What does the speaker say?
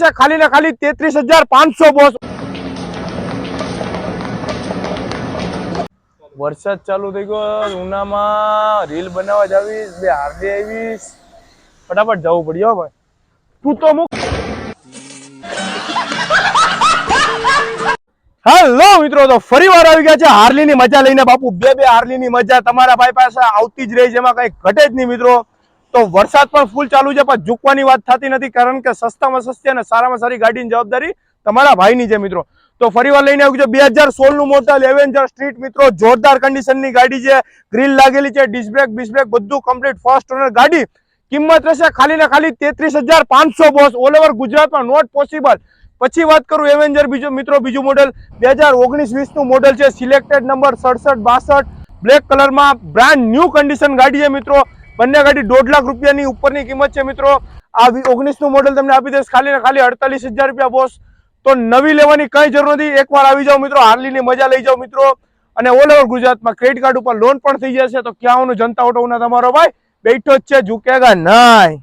છે, ખાલી ને ખાલી તેત્રીસ હજાર પાંચસો બોસ. વરસાદ ચાલુ થઈ ગયો, ઉનામાં રીલ બનાવવા જાવીશ, બે હાર્ડી આવીશ. ફટાફટ જવું પડ્યું ભાઈ. તું તો મુક. હેલો મિત્રો, તો ફરી વાર આવી ગયા છે હાર્લીની મજા લઈને બાપુ. બે બે હાર્લી ની મજા તમારા ભાઈ પાસે આવતી જ રહી છે, એમાં કઈ ઘટે જ નહીં મિત્રો. તો વરસાદ પણ ફૂલ ચાલુ છે, પણ ઝૂકવાની વાત થતી નથી, કારણ કે સસ્તામાં સસ્તી અને સારામાં સારી ગાડીની જવાબદારી તમારા ભાઈની છે મિત્રો. તો ફરી વાર લઈને આવ્યું છે, બે હજાર સોળનું મોડલ એવેન્જર સ્ટ્રીટ મિત્રો, જોરદાર કન્ડિશનની ગાડી છે ગ્રીલ લાગેલી છે ડિસ્બ્રેક બિસ્બ્રેક બધું કમ્પ્લીટ ફર્સ્ટ ઓનર ગાડી. કિંમત રહેશે ખાલી ને ખાલી તેત્રીસ હજાર પાંચસો બોસ ઓલ ઓવર ગુજરાતમાં નોટ પોસિબલ પછી વાત કરું એવેન્જર બીજું, મિત્રો, બીજું મોડેલ બે હજાર ઓગણીસ વીસનું મોડલ છે સિલેક્ટેડ નંબર સડસઠ બાસઠ બ્લેક કલરમાં બ્રાન્ડ ન્યૂ કન્ડિશન ગાડી છે, મિત્રો. બંને ગાડી દોઢ લાખ રૂપિયાની ઉપરની કિંમત છે મિત્રો. આ ઓગણીસનું મોડેલ તમને આપી દઈશ. ખાલી ને ખાલી અડતાલીસ હજાર રૂપિયા બોસ તો નવી લેવાની કઈ જરૂર નથી. એકવાર આવી જાઓ મિત્રો. હાર્લીની મજા લઈ જાઓ મિત્રો. અને ઓલ ઓવર ગુજરાતમાં ક્રેડિટ કાર્ડ ઉપર લોન પણ થઈ જશે. તો ક્યાં જનતા ઓટોના તમારો ભાઈ? બેઠો જ છે. ઝૂકેગા નહીં.